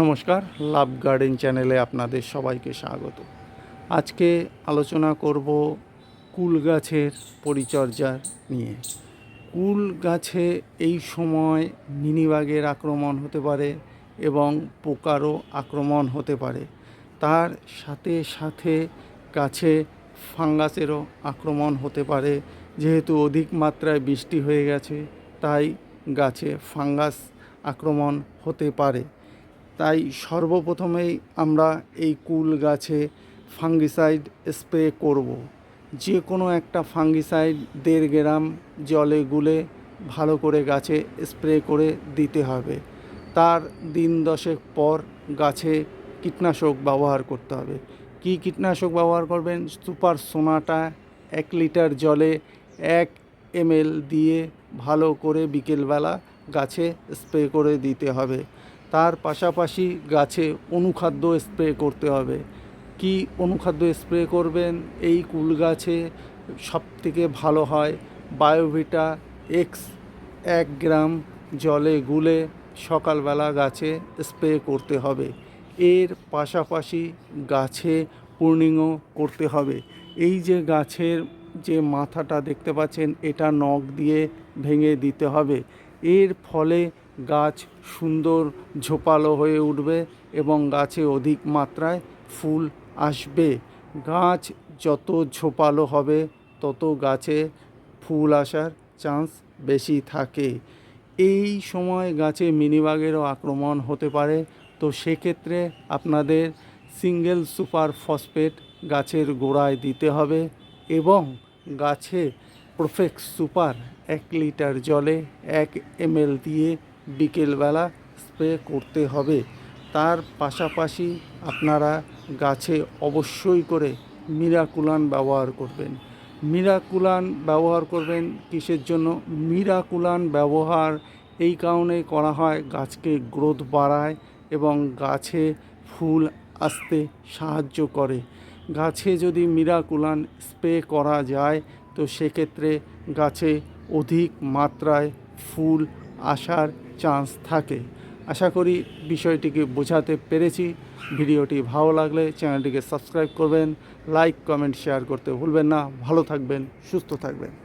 নমস্কার, লাভ গার্ডেন চ্যানেলে আপনাদের সবাইকে স্বাগত। আজকে আলোচনা করব কুল গাছের পরিচর্যার নিয়ে। কুল গাছে এই সময় মিনিবাগের আক্রমণ হতে পারে এবং পোকারও আক্রমণ হতে পারে। তার সাথে সাথে গাছে ফাঙ্গাসেরও আক্রমণ হতে পারে। যেহেতু অধিক মাত্রায় বৃষ্টি হয়ে গেছে, তাই গাছে ফাঙ্গাস আক্রমণ হতে পারে। তাই সর্বপ্রথমেই আমরা এই কুল গাছে ফাঙ্গিসাইড স্প্রে করব। যে কোনো একটা ফাঙ্গিসাইড দেড় গ্রাম জলে গুলে ভালো করে গাছে স্প্রে করে দিতে হবে। তার দিন দশেক পর গাছে কীটনাশক ব্যবহার করতে হবে। কি কীটনাশক ব্যবহার করবেন? সুপার সোনাটা এক লিটার জলে এক এমএল দিয়ে ভালো করে বিকেলবেলা গাছে স্প্রে করে দিতে হবে। তার পাশাপাশি গাছে অনুখাদ্য স্প্রে করতে হবে। কি অনুখাদ্য স্প্রে করবেন? এই কুল গাছে সব থেকে ভালো হয় বায়োভিটা এক্স, এক গ্রাম জলে গুলে সকালবেলা গাছে স্প্রে করতে হবে। এর পাশাপাশি গাছে পূর্ণিংও করতে হবে। এই যে গাছের যে মাথাটা দেখতে পাচ্ছেন, এটা নখ দিয়ে ভেঙে দিতে হবে। এর ফলে গাছ সুন্দর ঝোপালো হয়ে উঠবে এবং গাছে অধিক মাত্রায় ফুল আসবে। গাছ যত ঝোপালো হবে, তত গাছে ফুল আসার চান্স বেশি থাকে। এই সময় গাছে মিনিবাগেরও আক্রমণ হতে পারে। তো সেক্ষেত্রে আপনাদের সিঙ্গেল সুপার ফসফেট গাছের গোড়ায় দিতে হবে এবং গাছে প্রফেক্ট সুপার এক লিটার জলে এক এমএল দিয়ে বিকেলবেলা স্প্রে করতে হবে। তার পাশাপাশি আপনারা গাছে অবশ্যই করে মিরাকুলান ব্যবহার করবেন। মিরাকুলান ব্যবহার করবেন কিসের জন্য? মিরাকুলান ব্যবহার এই কারণে করা হয় গাছকে গ্রোথ বাড়ায় এবং গাছে ফুল আসতে সাহায্য করে। গাছে যদি মিরাকুলান স্প্রে করা যায় তো সেক্ষেত্রে গাছে অধিক মাত্রায় ফুল আসার চান্স থাকে। আশা করি বিষয়টিকে বোঝাতে পেরেছি। ভিডিওটি ভালো লাগলে চ্যানেলটিকে সাবস্ক্রাইব করবেন, লাইক, কমেন্ট, শেয়ার করতে ভুলবেন না। ভালো থাকবেন, সুস্থ থাকবেন।